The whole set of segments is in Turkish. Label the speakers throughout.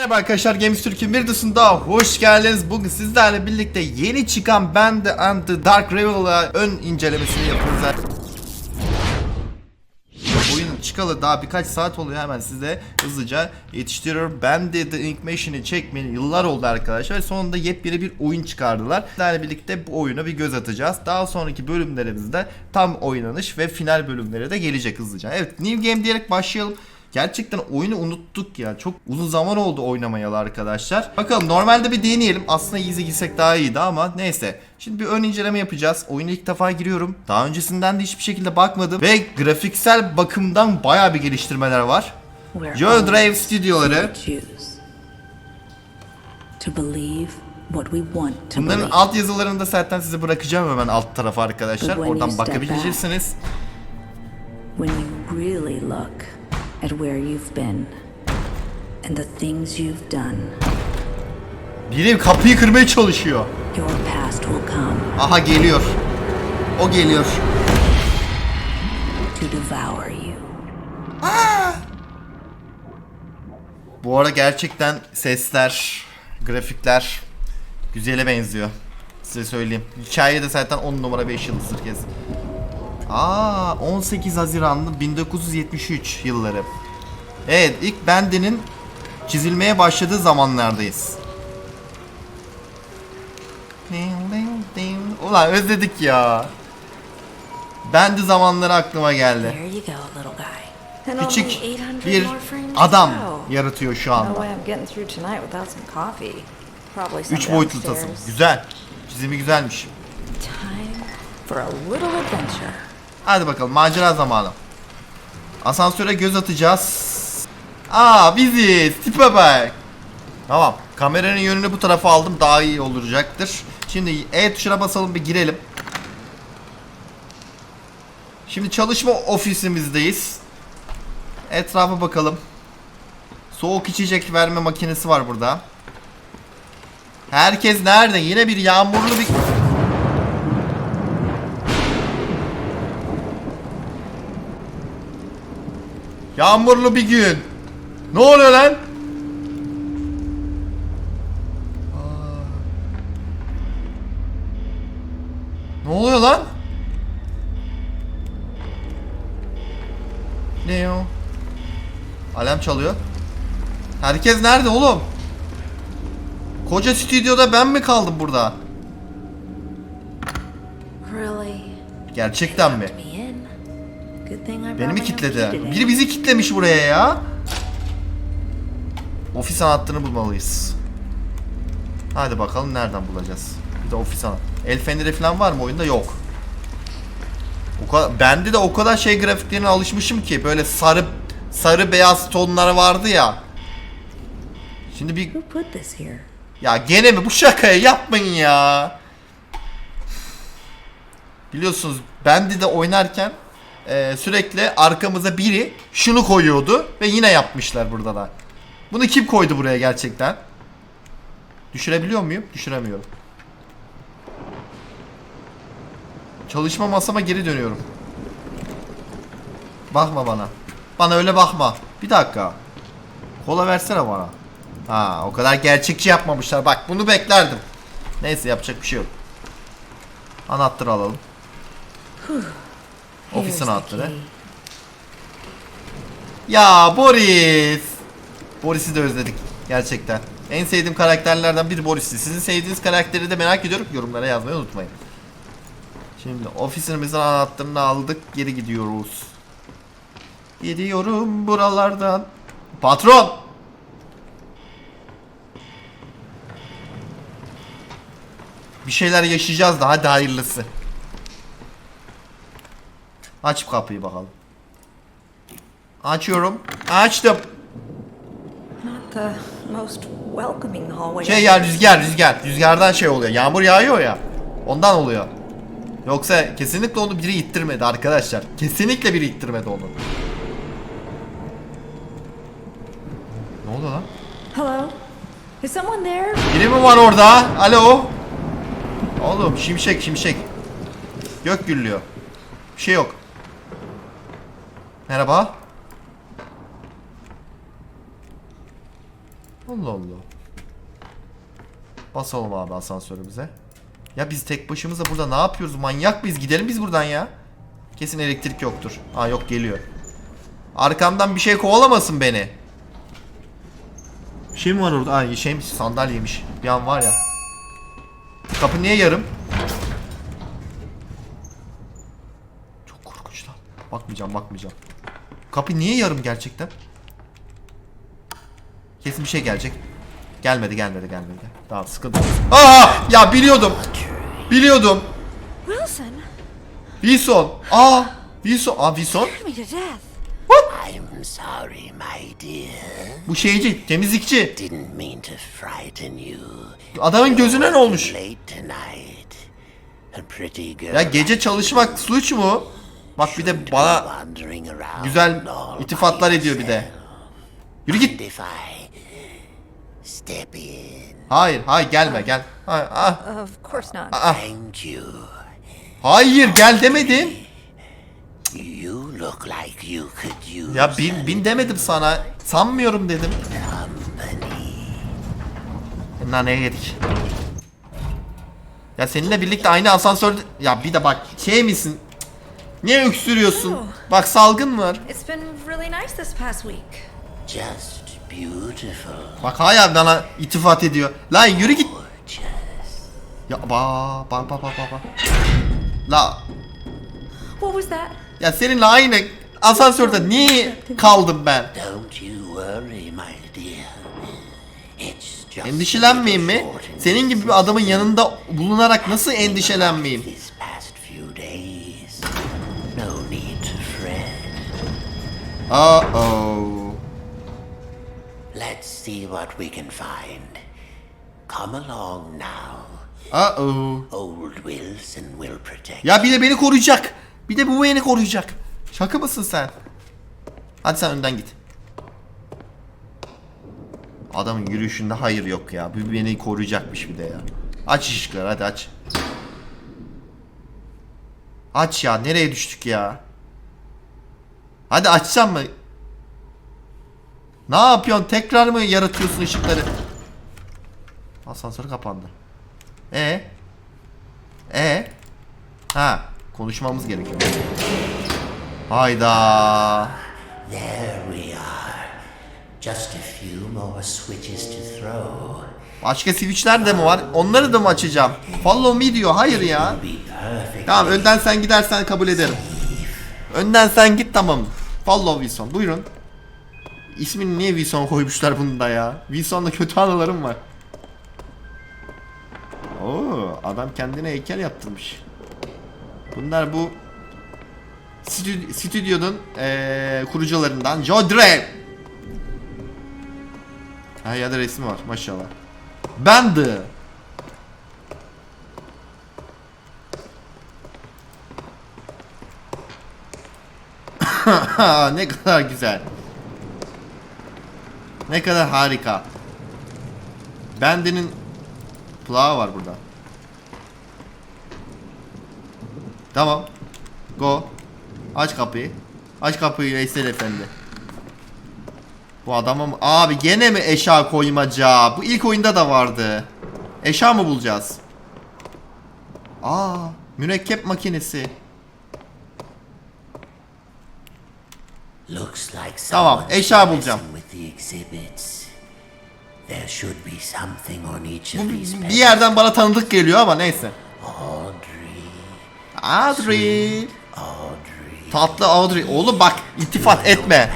Speaker 1: Merhaba arkadaşlar Games Türk'ün bir dışında hoş geldiniz. Bugün sizlerle birlikte yeni çıkan Band and the Dark Rival'a ön incelemesini yapıyoruz. Oyun çıkalı daha birkaç saat oluyor hemen size hızlıca yetiştiriyorum. Ben de The Machine'i çekmeli yıllar oldu arkadaşlar sonunda yepyeni bir oyun çıkardılar. Sizlerle birlikte bu oyuna bir göz atacağız. Daha sonraki bölümlerimizde tam oynanış ve final bölümleri de gelecek hızlıca. Evet New Game diyerek başlayalım. Gerçekten oyunu unuttuk ya. Çok uzun zaman oldu oynamayalı arkadaşlar. Bakalım normalde bir deneyelim. Aslında easy gitsek daha iyiydi ama neyse. Şimdi bir ön inceleme yapacağız. Oyuna ilk defa giriyorum. Daha öncesinden de hiçbir şekilde bakmadım. Ve grafiksel bakımdan baya bir geliştirmeler var. Joe Drive stüdyoları. Bunların alt yazılarını da zaten size bırakacağım hemen alt tarafa arkadaşlar. Oradan bakabileceksiniz.
Speaker 2: When you really look at where you've been and the things you've done,
Speaker 1: Biri kapıyı kırmaya çalışıyor.
Speaker 2: your past will come
Speaker 1: Aha geliyor. O geliyor.
Speaker 2: to devour you.
Speaker 1: Bu arada gerçekten sesler, grafikler güzele benziyor. Size söyleyeyim. Hikaye de zaten 10 numara 5 yıldızdır kez. Aa 18 Haziranlı 1973 yılları. Evet ilk Bendy'nin çizilmeye başladığı zamanlardayız. Ulan özledik ya. Bendy zamanları aklıma geldi. Küçük
Speaker 3: only 800
Speaker 1: bir adam yaratıyor şu anda. 3 boyutlu tasım. Güzel. Çizimi güzelmiş.
Speaker 3: Time for a little adventure.
Speaker 1: Hadi bakalım macera zamanı. Asansöre göz atacağız. Aa biziz. Tipe bak. Tamam. Kameranın yönünü bu tarafa aldım. Daha iyi olacaktır. Şimdi E tuşuna basalım bir girelim. Şimdi çalışma ofisimizdeyiz. Etrafa bakalım. Soğuk içecek verme makinesi var burada. Herkes nerede? Yine bir yağmurlu bir... Yağmurlu bir gün. Ne oluyor lan? Ne oluyor lan? Ne o? Alarm çalıyor. Herkes nerede oğlum? Koca stüdyoda ben mi kaldım burada? Gerçekten mi? Beni mi kitledi? Biri bizi kitlemiş buraya ya. Ofis anahtarını bulmalıyız. Hadi bakalım nereden bulacağız. Bir de ofis anahtarı. El feneri falan var mı oyunda? Yok. O kadar, bende de o kadar şey grafiklerine alışmışım ki böyle sarı sarı beyaz tonları vardı ya. Şimdi bir ya gene mi bu şakayı yapmayın ya. Biliyorsunuz Bendy de oynarken e, sürekli arkamıza biri şunu koyuyordu ve yine yapmışlar burada da. Bunu kim koydu buraya gerçekten? Düşürebiliyor muyum? Düşüremiyorum. Çalışma masama geri dönüyorum. Bakma bana. Bana öyle bakma. Bir dakika. Kola versene bana. Ha, o kadar gerçekçi yapmamışlar. Bak bunu beklerdim. Neyse yapacak bir şey yok. Anahtarı alalım. Ofis
Speaker 2: Here's the
Speaker 1: anahtarı.
Speaker 2: key.
Speaker 1: Ya Boris. Boris'i de özledik gerçekten. En sevdiğim karakterlerden biri Boris'ti. Sizin sevdiğiniz karakteri de merak ediyorum. Yorumlara yazmayı unutmayın. Şimdi ofisimizin anahtarını aldık. Geri gidiyoruz. Gidiyorum buralardan. Patron. Bir şeyler yaşayacağız da hadi hayırlısı. Aç kapıyı bakalım. Açıyorum. Açtım. Şey ya rüzgar rüzgar. Rüzgardan şey oluyor. Yağmur yağıyor ya. Ondan oluyor. Yoksa kesinlikle onu biri ittirmedi arkadaşlar. Kesinlikle biri ittirmedi onu. Ne oluyor lan?
Speaker 3: Hello? Is someone there?
Speaker 1: Biri mi var orada? Alo? Oğlum şimşek şimşek. Gök gürlüyor. Bir şey yok. Merhaba. Allah Allah. Basalım abi asansörümüze. Ya biz tek başımıza burada ne yapıyoruz? Manyak mıyız? Gidelim biz buradan ya. Kesin elektrik yoktur. Aa yok geliyor. Arkamdan bir şey kovalamasın beni. Bir şey mi var orada? Aa şeymiş sandalyeymiş. Bir an var ya. Kapı niye yarım? Çok korkunç lan. Bakmayacağım bakmayacağım. Kapı niye yarım gerçekten? Kesin bir şey gelecek. Gelmedi gelmedi gelmedi. Tamam sıkıntı. Aa ya biliyordum. Biliyordum.
Speaker 3: Wilson,
Speaker 1: Wilson. Aa Wilson. Aa Wilson.
Speaker 4: I'm sorry, my dear.
Speaker 1: Bu şeyci temizlikçi.
Speaker 4: Didn't mean to frighten you.
Speaker 1: Adamın gözüne ne olmuş? Ya gece çalışmak suç mu? Bak bir de bana
Speaker 4: wandering around
Speaker 1: güzel
Speaker 4: by
Speaker 1: ediyor bir de. Yürü git.
Speaker 4: If I step in,
Speaker 1: Hayır hayır gelme gel. Hayır, ah,
Speaker 3: Of course not.
Speaker 4: thank you.
Speaker 1: hayır gel demedim.
Speaker 4: You look like you could use
Speaker 1: Ya bin bin demedim sana. Sanmıyorum dedim. Bunlar neye yedik? Ya seninle birlikte aynı asansör... Ya bir de bak şey misin? Niye öksürüyorsun? Bak salgın var.
Speaker 3: It's been really nice this past week.
Speaker 4: just beautiful.
Speaker 1: Bak hala bana itifat ediyor. Lan yürü git. Ya ba ba ba ba ba. La
Speaker 3: What was that?
Speaker 1: ya seninle aynı asansörde niye kaldım ben?
Speaker 4: don't you worry, my dear. It's just
Speaker 1: Endişelenmeyeyim mi? Senin gibi bir adamın yanında bulunarak nasıl endişelenmeyeyim? Uh oh.
Speaker 4: Let's see what we can find. Come along now.
Speaker 1: Uh oh.
Speaker 4: Old Wilson will protect.
Speaker 1: Ya bir de beni koruyacak. Bir de bu beni koruyacak. Şaka mısın sen? Hadi sen önden git. Adamın yürüyüşünde hayır yok ya. Bu beni koruyacakmış bir de ya. Aç ışıkları hadi aç. Aç ya nereye düştük ya? Hadi açsam mı? Ne yapıyorsun? Tekrar mı yaratıyorsun ışıkları? Asansör kapandı. E? E? Ha, konuşmamız gerekiyor. Hayda.
Speaker 4: There we are. Just a few more switches to throw.
Speaker 1: Başka switchler de mi var? Onları da mı açacağım? Follow me diyor. Hayır ya. Tamam önden sen gidersen kabul ederim. Önden sen git tamam. Follow Wilson. Buyurun. İsmini niye Wilson koymuşlar bunda ya? Wilson'la kötü anılarım var. Oo, adam kendine heykel yaptırmış. Bunlar bu stü- stüdyonun eee, kurucularından Joe Drake. Ha ya da resmi var maşallah. Bendy. Ha, ne kadar güzel. Ne kadar harika. Bendy'nin plağı var burada. Tamam. Go. Aç kapıyı. Aç kapıyı Veysel Efendi. Bu adama mı? Abi gene mi eşya koymaca? Bu ilk oyunda da vardı. Eşya mı bulacağız? Aa, mürekkep makinesi. Tamam, eşya bulacağım. Bu bir yerden bana tanıdık geliyor ama neyse.
Speaker 4: Audrey,
Speaker 1: Audrey. Tatlı Audrey. Oğlum bak iltifat etme.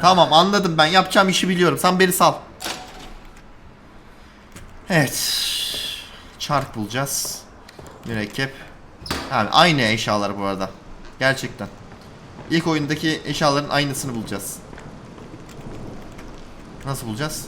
Speaker 1: Tamam anladım ben yapacağım işi biliyorum. Sen beni sal. Evet. Çark bulacağız. Mürekkep. Yani aynı eşyalar bu arada. Gerçekten. İlk oyundaki eşyaların aynısını bulacağız. Nasıl bulacağız?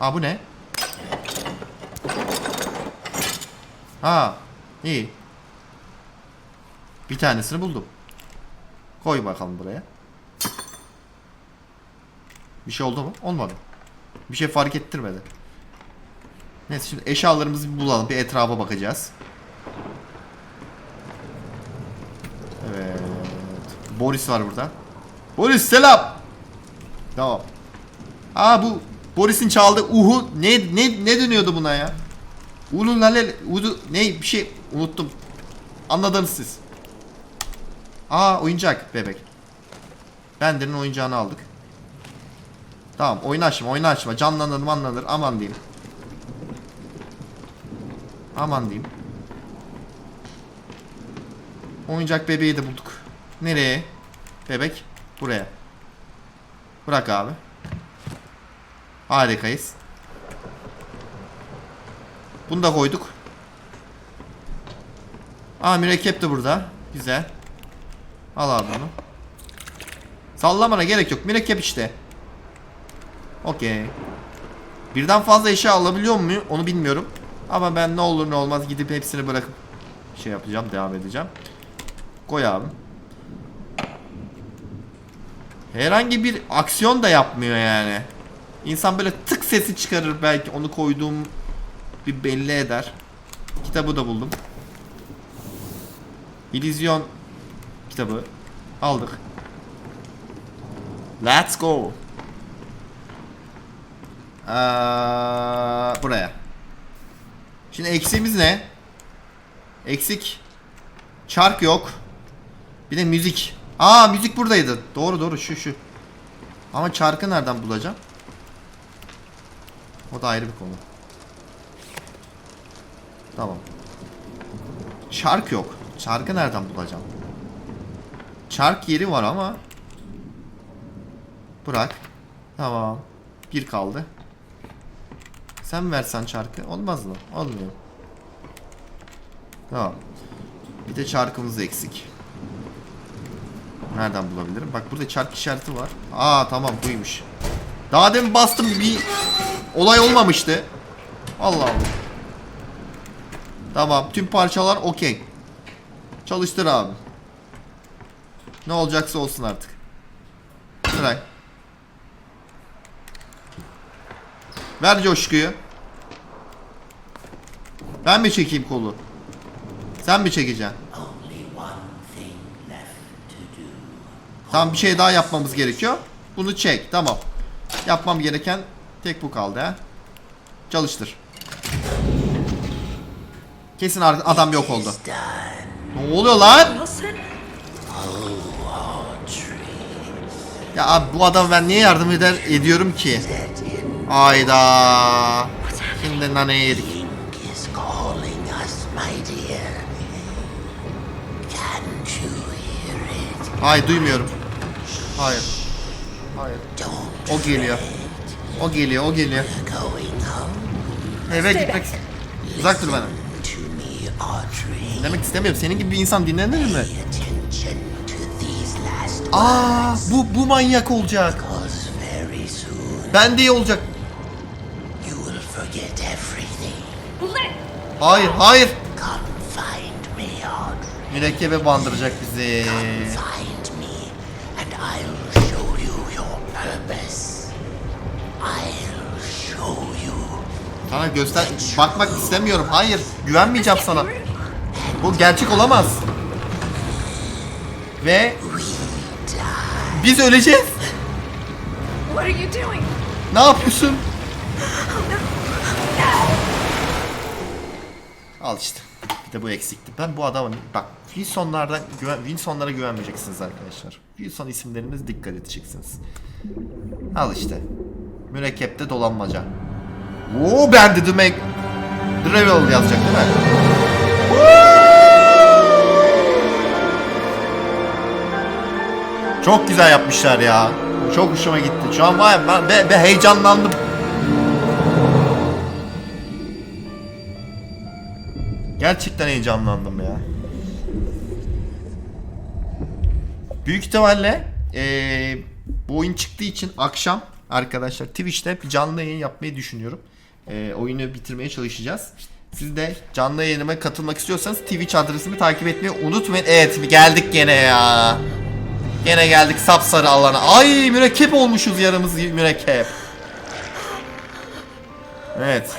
Speaker 1: Aa bu ne? Ha, iyi. Bir tanesini buldum. Koy bakalım buraya. Bir şey oldu mu? Olmadı. Bir şey fark ettirmedi. Neyse şimdi eşyalarımızı bir bulalım. Bir etrafa bakacağız. Boris var burada. Boris selam. Tamam. Aa bu Boris'in çaldığı uhu ne ne ne dönüyordu buna ya? Ulu lalel udu ne bir şey unuttum. Anladınız siz. Aa oyuncak bebek. Bender'in oyuncağını aldık. Tamam oyunu açma oyunu açma canlanır manlanır aman diyeyim. Aman diyeyim. Oyuncak bebeği de bulduk. Nereye? Bebek buraya. Bırak abi. Harikayız. Bunu da koyduk. Aa mürekkep de burada. Güzel. Al abi onu. Sallamana gerek yok. Mürekkep işte. Okey. Birden fazla eşya alabiliyor muyum? Onu bilmiyorum. Ama ben ne olur ne olmaz gidip hepsini bırakıp şey yapacağım, devam edeceğim. Koy abi. Herhangi bir aksiyon da yapmıyor yani. İnsan böyle tık sesi çıkarır belki onu koyduğum bir belli eder. Kitabı da buldum. İllüzyon kitabı aldık. Let's go. Ee, buraya. Şimdi eksiğimiz ne? Eksik. Çark yok. Bir de müzik. Aa müzik buradaydı. Doğru doğru şu şu. Ama çarkı nereden bulacağım? O da ayrı bir konu. Tamam. Çark yok. Çarkı nereden bulacağım? Çark yeri var ama. Bırak. Tamam. Bir kaldı. Sen versen çarkı. Olmaz mı? Olmuyor. Tamam. Bir de çarkımız eksik. Nereden bulabilirim? Bak burada çark işareti var. Aa tamam buymuş. Daha demin bastım bir olay olmamıştı. Allah Allah. Tamam tüm parçalar okey. Çalıştır abi. Ne olacaksa olsun artık. Sıray. Ver coşkuyu. Ben mi çekeyim kolu? Sen mi çekeceksin? Tamam bir şey daha yapmamız gerekiyor. Bunu çek. Tamam. Yapmam gereken tek bu kaldı ha. Çalıştır. Kesin adam yok oldu. Ne oluyor lan? Ya abi bu adama ben niye yardım eder ediyorum ki? Ayda. Şimdi naneye yedik. Hayır duymuyorum. Hayır. Hayır. O geliyor. O geliyor, o geliyor. Eve gitmek... Uzak dur bana. Demek istemiyorum. Senin gibi bir insan dinlenir mi? Aa, bu bu manyak olacak. Ben de iyi olacak.
Speaker 4: Forget everything.
Speaker 1: Hayır, hayır.
Speaker 4: Come find me, Audrey.
Speaker 1: Mürekkebe bandıracak bizi.
Speaker 4: Find me, and I'll show you your purpose. I'll show you.
Speaker 1: Sana göster... Bakmak istemiyorum. Hayır. Güvenmeyeceğim sana. Bu gerçek olamaz. Ve... Biz öleceğiz.
Speaker 3: What are you doing?
Speaker 1: Ne yapıyorsun? Al işte. Bir de bu eksikti. Ben bu adamın bak Wilson'lardan güven Wilson'lara güvenmeyeceksiniz arkadaşlar. Wilson isimleriniz dikkat edeceksiniz. Al işte. Mürekkepte dolanmaca. Oo ben de demek Gravel yazacak değil mi? Çok güzel yapmışlar ya. Çok hoşuma gitti. Şu an var ben, ben, ben heyecanlandım. Gerçekten heyecanlandım ya. Büyük ihtimalle eee, bu oyun çıktığı için akşam arkadaşlar Twitch'te bir canlı yayın yapmayı düşünüyorum. Eee, oyunu bitirmeye çalışacağız. Siz de canlı yayınıma katılmak istiyorsanız Twitch adresimi takip etmeyi unutmayın. Evet geldik gene ya. Gene geldik sapsarı alana. Ay mürekkep olmuşuz yarımız mürekkep. Evet.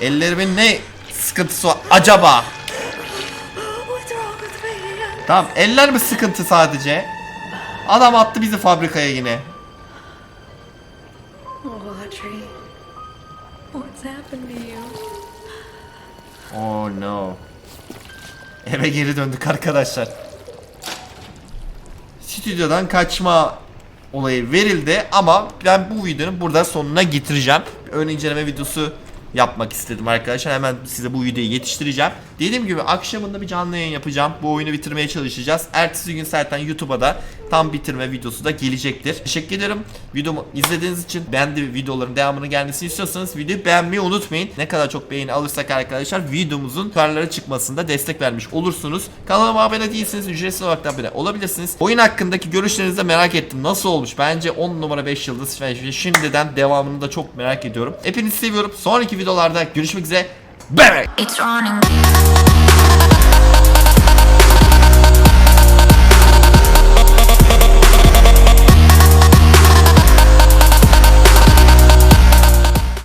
Speaker 1: Ellerimin ne sıkıntısı var acaba? Tamam eller mi sıkıntı sadece? Adam attı bizi fabrikaya yine.
Speaker 3: Oh
Speaker 1: no. Eve geri döndük arkadaşlar. Stüdyodan kaçma olayı verildi ama ben bu videonun burada sonuna getireceğim. Ön inceleme videosu yapmak istedim arkadaşlar. Hemen size bu videoyu yetiştireceğim. Dediğim gibi akşamında bir canlı yayın yapacağım. Bu oyunu bitirmeye çalışacağız. Ertesi gün zaten YouTube'a da tam bitirme videosu da gelecektir. Teşekkür ederim. Videomu izlediğiniz için ben de videoların devamını gelmesini istiyorsanız videoyu beğenmeyi unutmayın. Ne kadar çok beğeni alırsak arkadaşlar videomuzun yukarılara çıkmasında destek vermiş olursunuz. Kanalıma abone değilseniz ücretsiz olarak da abone olabilirsiniz. Oyun hakkındaki görüşlerinizi de merak ettim. Nasıl olmuş? Bence 10 numara 5 yıldız ve şimdiden devamını da çok merak ediyorum. Hepinizi seviyorum. Sonraki videolarda görüşmek üzere. Bye bye.